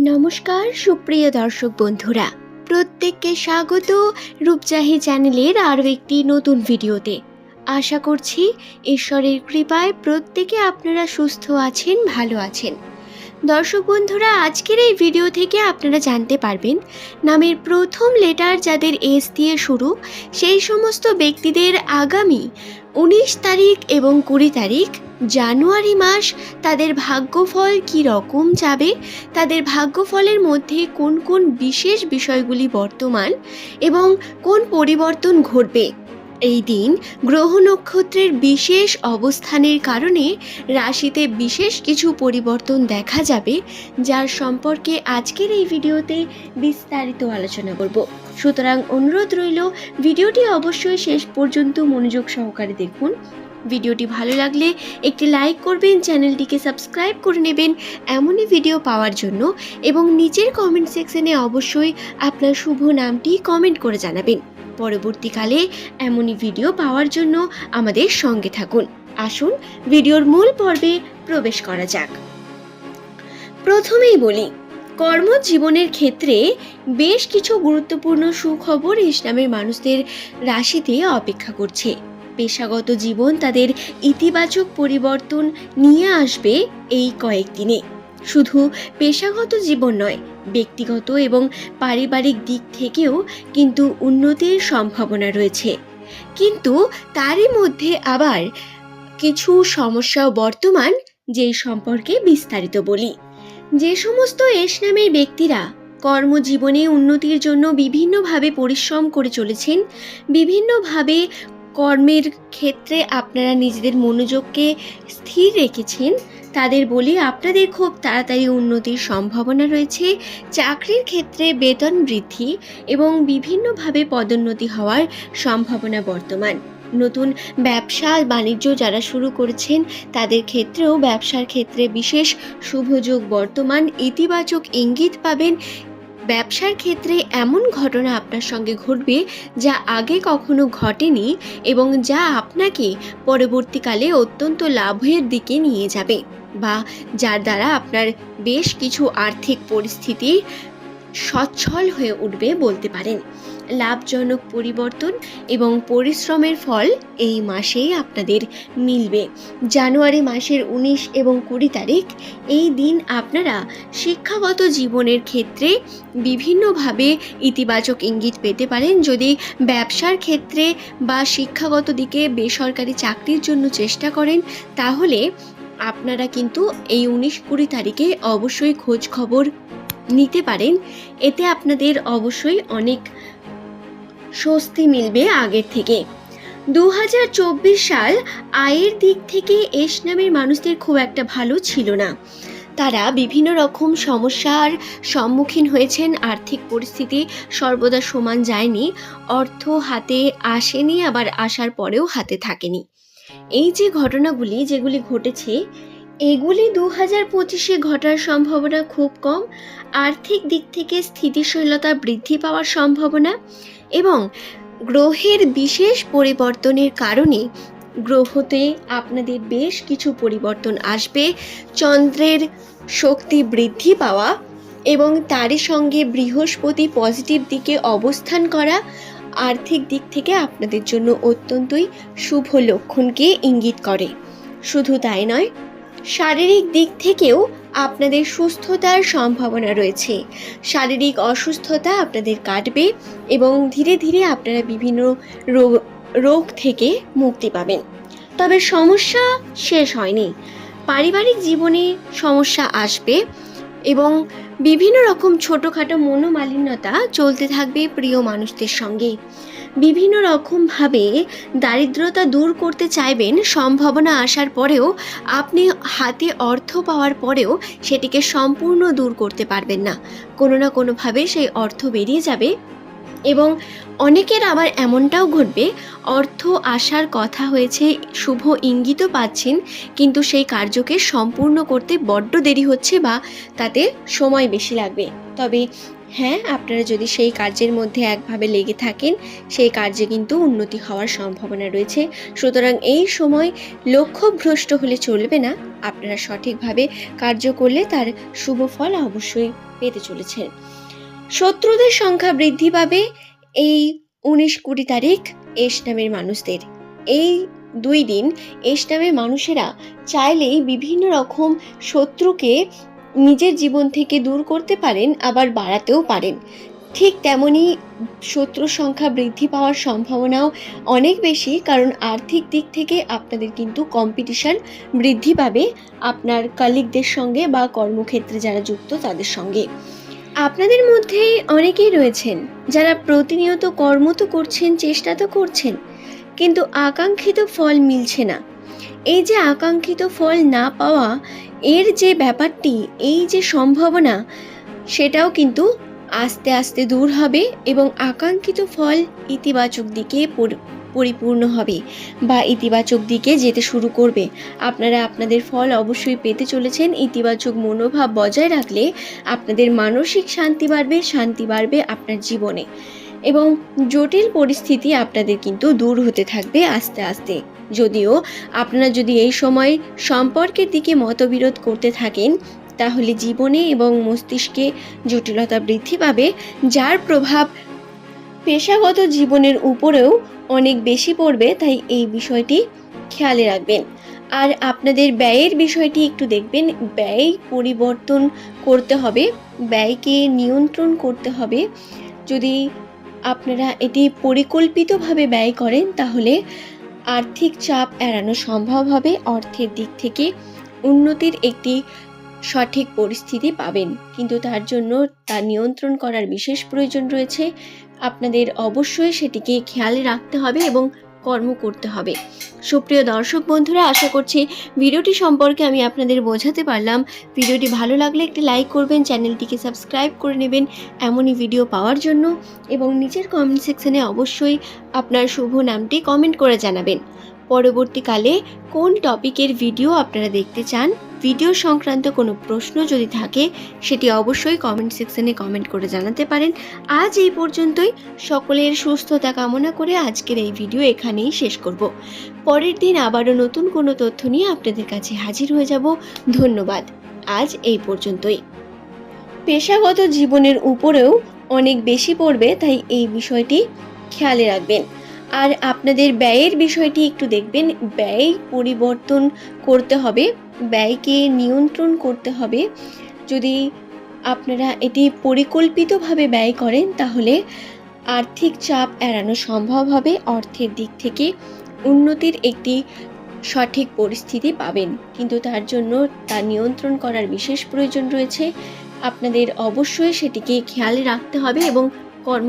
নমস্কার, সুপ্রিয় দর্শক বন্ধুরা। প্রত্যেককে স্বাগত রূপচাহি চ্যানেলের আরও একটি নতুন ভিডিওতে। আশা করছি, ঈশ্বরের কৃপায় প্রত্যেকে আপনারা সুস্থ আছেন, ভালো আছেন। দর্শক বন্ধুরা, আজকের এই ভিডিও থেকে আপনারা জানতে পারবেন, নামের প্রথম লেটার যাদের এস দিয়ে শুরু, সেই সমস্ত ব্যক্তিদের আগামী উনিশ তারিখ এবং কুড়ি তারিখ, জানুয়ারি মাস তাদের ভাগ্যফল কী রকম যাবে, তাদের ভাগ্যফলের মধ্যে কোন কোন বিশেষ বিষয়গুলি বর্তমান এবং কোন পরিবর্তন ঘটবে। এই দিন গ্রহ নক্ষত্রের বিশেষ অবস্থানের কারণে রাশিতে বিশেষ কিছু পরিবর্তন দেখা যাবে, যার সম্পর্কে আজকের এই ভিডিওতে বিস্তারিত আলোচনা করব। সুতরাং অনুরোধ রইল, ভিডিওটি অবশ্যই শেষ পর্যন্ত মনোযোগ সহকারে দেখুন। ভিডিওটি ভালো লাগলে একটি লাইক করবেন, চ্যানেলটিকে সাবস্ক্রাইব করে নেবেন এমনই ভিডিও পাওয়ার জন্য এবং নিচের কমেন্ট সেকশনে অবশ্যই আপনার শুভ নামটি কমেন্ট করে জানাবেন। পরবর্তীকালে এমনই ভিডিও পাওয়ার জন্য আমাদের সঙ্গে থাকুন। আসুন, ভিডিওর মূল পর্বে প্রবেশ করা যাক। প্রথমেই বলি, কর্মজীবনের ক্ষেত্রে বেশ কিছু গুরুত্বপূর্ণ সুখবর ইসলামের মানুষদের রাশিতে অপেক্ষা করছে। পেশাগত জীবন তাদের ইতিবাচক পরিবর্তন নিয়ে আসবে এই কয়েকদিনে। শুধু পেশাগত জীবন নয়, ব্যক্তিগত এবং পারিবারিক দিক থেকেও কিন্তু উন্নতির সম্ভাবনা রয়েছে। কিন্তু তারই মধ্যে আবার কিছু সমস্যাও বর্তমান যেই সম্পর্কে বিস্তারিত বলি। যে সমস্ত এস নামের ব্যক্তিরা কর্মজীবনে উন্নতির জন্য বিভিন্নভাবে পরিশ্রম করে চলেছেন, বিভিন্নভাবে কর্মের ক্ষেত্রে আপনারা নিজেদের মনোযোগকে স্থির রেখেছেন তাদের বলি আপনাদের খুব তাড়াতাড়ি উন্নতির সম্ভাবনা রয়েছে। চাকরির ক্ষেত্রে বেতন বৃদ্ধি এবং বিভিন্নভাবে পদোন্নতি হওয়ার সম্ভাবনা বর্তমান। নতুন ব্যবসা বাণিজ্য যারা শুরু করেছেন, তাদের ক্ষেত্রেও ব্যবসার ক্ষেত্রে বিশেষ শুভযোগ বর্তমান। ইতিবাচক ইঙ্গিত পাবেন ব্যবসার ক্ষেত্রে এমন ঘটনা আপনার সঙ্গে ঘটবে যা আগে কখনো ঘটেনি এবং যা আপনাকে পরবর্তীকালে অত্যন্ত লাভের দিকে নিয়ে যাবে বা যার দ্বারা আপনার বেশ কিছু আর্থিক পরিস্থিতি সচ্ছল হয়ে উঠবে বলতে পারেন। লাভজনক পরিবর্তন এবং পরিশ্রমের ফল এই মাসেই আপনাদের মিলবে। জানুয়ারি মাসের উনিশ এবং কুড়ি তারিখ, এই দিন আপনারা শিক্ষাগত জীবনের ক্ষেত্রে বিভিন্নভাবে ইতিবাচক ইঙ্গিত পেতে পারেন। যদি ব্যবসার ক্ষেত্রে বা শিক্ষাগত দিকে বেসরকারি চাকরির জন্য চেষ্টা করেন, তাহলে আপনারা কিন্তু এই উনিশ কুড়ি তারিখে অবশ্যই খোঁজ খবর নিতে পারেন। এতে আপনাদের অবশ্যই অনেক স্বস্তি মিলবে আগের থেকে। দু হাজার চব্বিশ সাল আয়ের দিক থেকে এস নামের মানুষদের খুব একটা ভালো ছিল না। তারা বিভিন্ন রকম সমস্যার সম্মুখীন হয়েছেন, আর্থিক পরিস্থিতি সর্বদা সমান যায়নি, অর্থ হাতে আসেনি, আবার আসার পরেও হাতে থাকেনি। এই যে ঘটনাগুলি, যেগুলি ঘটেছে এগুলি দু হাজার পঁচিশে ঘটার সম্ভাবনা খুব কম। আর্থিক দিক থেকে স্থিতিশীলতা বৃদ্ধি পাওয়ার সম্ভাবনা এবং গ্রহের বিশেষ পরিবর্তনের কারণে গ্রহতে আপনাদের বেশ কিছু পরিবর্তন আসবে। চন্দ্রের শক্তি বৃদ্ধি পাওয়া এবং তারই সঙ্গে বৃহস্পতি পজিটিভ দিকে অবস্থান করা আর্থিক দিক থেকে আপনাদের জন্য অত্যন্তই শুভ লক্ষণকে ইঙ্গিত করে। শুধু তাই নয় শারীরিক দিক থেকেও আপনাদের সুস্থতার সম্ভাবনা রয়েছে। শারীরিক অসুস্থতা আপনাদের কাটবে এবং ধীরে ধীরে আপনারা বিভিন্ন রোগ রোগ থেকে মুক্তি পাবেন। তবে সমস্যা শেষ হয়নি। পারিবারিক জীবনে সমস্যা আসবে এবং বিভিন্ন রকম ছোটোখাটো মনোমালিন্যতা চলতে থাকবে প্রিয় মানুষদের সঙ্গে। বিভিন্ন রকমভাবে দারিদ্রতা দূর করতে চাইবেন সম্ভাবনা আসার পরেও আপনি হাতে অর্থ পাওয়ার পরেও সেটিকে সম্পূর্ণ দূর করতে পারবেন না। কোনো না কোনোভাবে সেই অর্থ বেরিয়ে যাবে এবং অনেকের আবার এমনটাও ঘটবে, অর্থ আসার কথা হয়েছে, শুভ ইঙ্গিতও পাচ্ছেন, কিন্তু সেই কার্যকে সম্পূর্ণ করতে বড্ড দেরি হচ্ছে বা তাতে সময় বেশি লাগবে। তবে হ্যাঁ আপনারা যদি সেই কার্যের মধ্যে একভাবে লেগে থাকেন, সেই কার্যে কিন্তু উন্নতি হওয়ার সম্ভাবনা রয়েছে। সুতরাং এই সময় লক্ষ্য ভ্রষ্ট হলে চলবে না। আপনারা সঠিকভাবে কার্য করলে তার শুভ ফল অবশ্যই পেতে চলেছেন। শত্রুদের সংখ্যা বৃদ্ধি পাবে এই উনিশ কুড়ি তারিখ এস নামের মানুষদের। এই দুই দিন এস নামের মানুষেরা চাইলেই বিভিন্ন রকম শত্রুকে নিজের জীবন থেকে দূর করতে পারেন, আবার বাড়াতেও পারেন। ঠিক তেমনি শত্রুর সংখ্যা বৃদ্ধি পাওয়ার সম্ভাবনাও অনেক বেশি, কারণ আর্থিক দিক থেকে আপনাদের কিন্তু কম্পিটিশন বৃদ্ধি পাবে আপনার কালিকদের সঙ্গে বা কর্মক্ষেত্রে যারা যুক্ত তাদের সঙ্গে। আপনাদের মধ্যে অনেকেই রয়েছেন যারা প্রতিনিয়ত কর্ম তো করছেন, চেষ্টা তো করছেন, কিন্তু আকাঙ্ক্ষিত ফল মিলছে না। এই যে আকাঙ্ক্ষিত ফল না পাওয়া, এর যে ব্যাপারটি, এই যে সম্ভাবনা, সেটাও কিন্তু আস্তে আস্তে দূর হবে এবং আকাঙ্ক্ষিত ফল ইতিবাচক দিকে পরিপূর্ণ হবে বা ইতিবাচক দিকে যেতে শুরু করবে। আপনারা আপনাদের ফল অবশ্যই পেতে চলেছেন। ইতিবাচক মনোভাব বজায় রাখলে আপনাদের মানসিক শান্তি বাড়বে শান্তি বাড়বে আপনার জীবনে। এবং জটিল পরিস্থিতি আপনাদের কিন্তু দূর হতে থাকবে আস্তে আস্তে। যদিও আপনারা যদি এই সময় সম্পর্কের দিকে মতবিরোধ করতে থাকেন, তাহলে জীবনে এবং মস্তিষ্কে জটিলতা বৃদ্ধি পাবে, যার প্রভাব পেশাগত জীবনের উপরেও অনেক বেশি পড়বে, তাই এই বিষয়টি খেয়ালে রাখবেন। আর আপনাদের ব্যয়ের বিষয়টি একটু দেখবেন, ব্যয় পরিবর্তন করতে হবে, ব্যয়কে নিয়ন্ত্রণ করতে হবে। যদি আপনারা এটি পরিকল্পিতভাবে ব্যয় করেন, তাহলে আর্থিক চাপ এড়ানো সম্ভব হবে। অর্থের দিক থেকে উন্নতির একটি সঠিক পরিস্থিতি পাবেন। কিন্তু তার জন্য তা নিয়ন্ত্রণ করার বিশেষ প্রয়োজন রয়েছে। আপনাদের অবশ্যই সেটিকে খেয়ালে রাখতে হবে এবং কর্ম করতে হবে। সুপ্রিয় দর্শক বন্ধুরা, আশা করছি ভিডিওটি সম্পর্কে আমি আপনাদের বোঝাতে পারলাম। ভিডিওটি ভালো লাগলে একটি লাইক করবেন, চ্যানেলটিকে সাবস্ক্রাইব করে নেবেন এমনই ভিডিও পাওয়ার জন্য এবং নিচের কমেন্ট সেকশনে অবশ্যই আপনার শুভ নামটি কমেন্ট করে জানাবেন। পরবর্তীকালে কোন টপিকের ভিডিও আপনারা দেখতে চান? ভিডিও সংক্রান্ত কোনো প্রশ্ন যদি থাকে, সেটি অবশ্যই কমেন্ট সেকশনে কমেন্ট করে জানাতে পারেন। আজ এই পর্যন্তই। সকলের সুস্থতা কামনা করে আজকের এই ভিডিও এখানেই শেষ করব। পরের দিন আবারও নতুন কোনো তথ্য নিয়ে আপনাদের কাছে হাজির হয়ে যাব। ধন্যবাদ। আজ এই পর্যন্তই। পেশাগত জীবনের উপরেও অনেক বেশি পড়বে, তাই এই বিষয়টি খেয়ালে রাখবেন। আর আপনাদের ব্যয়ের বিষয়টি একটু দেখবেন। ব্যয় পরিবর্তন করতে হবে, ব্যয়কে নিয়ন্ত্রণ করতে হবে। যদি আপনারা এটি পরিকল্পিতভাবে ব্যয় করেন, তাহলে আর্থিক চাপ এড়ানো সম্ভব হবে। অর্থের দিক থেকে উন্নতির একটি সঠিক পরিস্থিতি পাবেন। কিন্তু তার জন্য তা নিয়ন্ত্রণ করার বিশেষ প্রয়োজন রয়েছে। আপনাদের অবশ্যই সেটিকে খেয়ালে রাখতে হবে এবং কর্ম